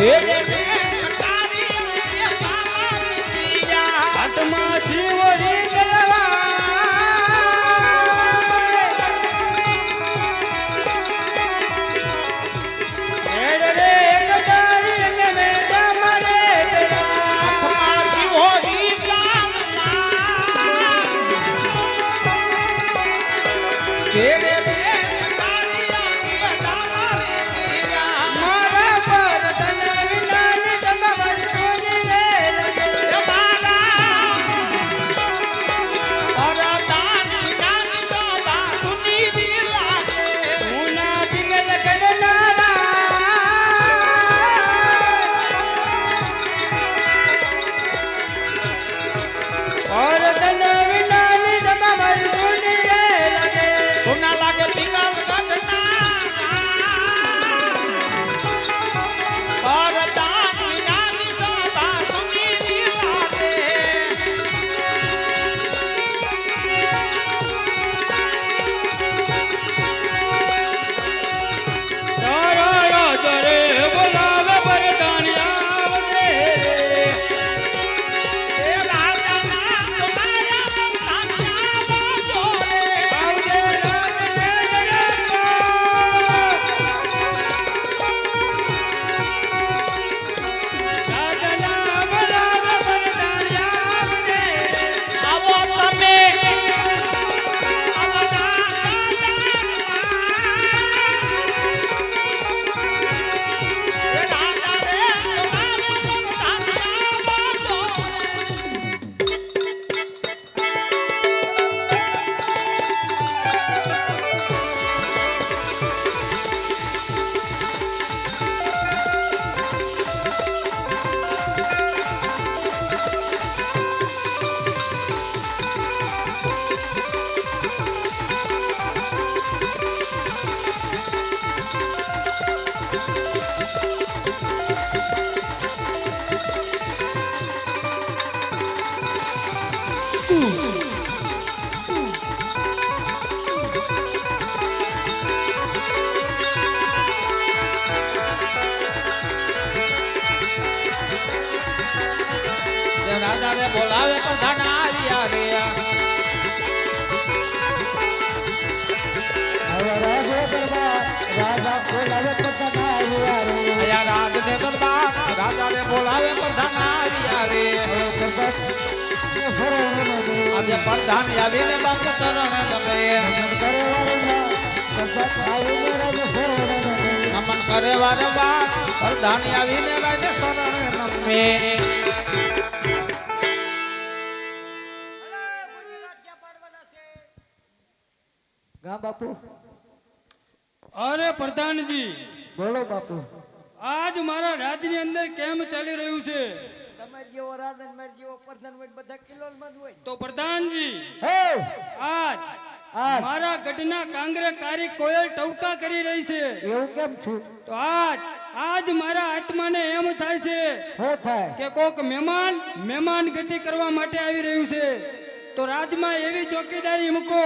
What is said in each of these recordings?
예. બોલાવે તો ધના આવ્યા રે દરબાર રાજાને બોલાવે તો ધના આવ્યા રે. આજે પ્રધાન આવીને બંધ ચરણ નમે નમન કરે વારંવાર પ્રધાન આવીને રાજે શરણ નમે ગા બાપુ. અરે પ્રધાનજી. બોલો બાપુ. આજ મારા રાજ્યની અંદર કેમ ચાલી રહ્યું છે? તમારે જેવો રાધન મારે જેવો પ્રધાન હોય બધા કિલો માં હોય. તો પ્રધાનજી હે! આજ આજ. મારા ગઢના કાંગરે કોયલ ટવકા કરી રહી છે. એવું કેમ છું? તો આજ આજ મારા આત્માને એમ થાય છે શું થાય. કે કોક મહેમાન મહેમાન ગતિ કરવા માટે આવી રહ્યું છે. તો રાજમાં એવી ચોકીદારી મૂકો.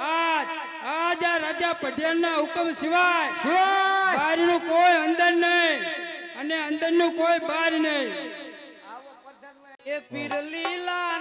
આજ આજ આ રાજા પટેલના હુકમ સિવાય શિવાય બહારનું કોઈ અંદર નહીં અને અંદરનું કોઈ બહાર નહીં. એ પીર લીલા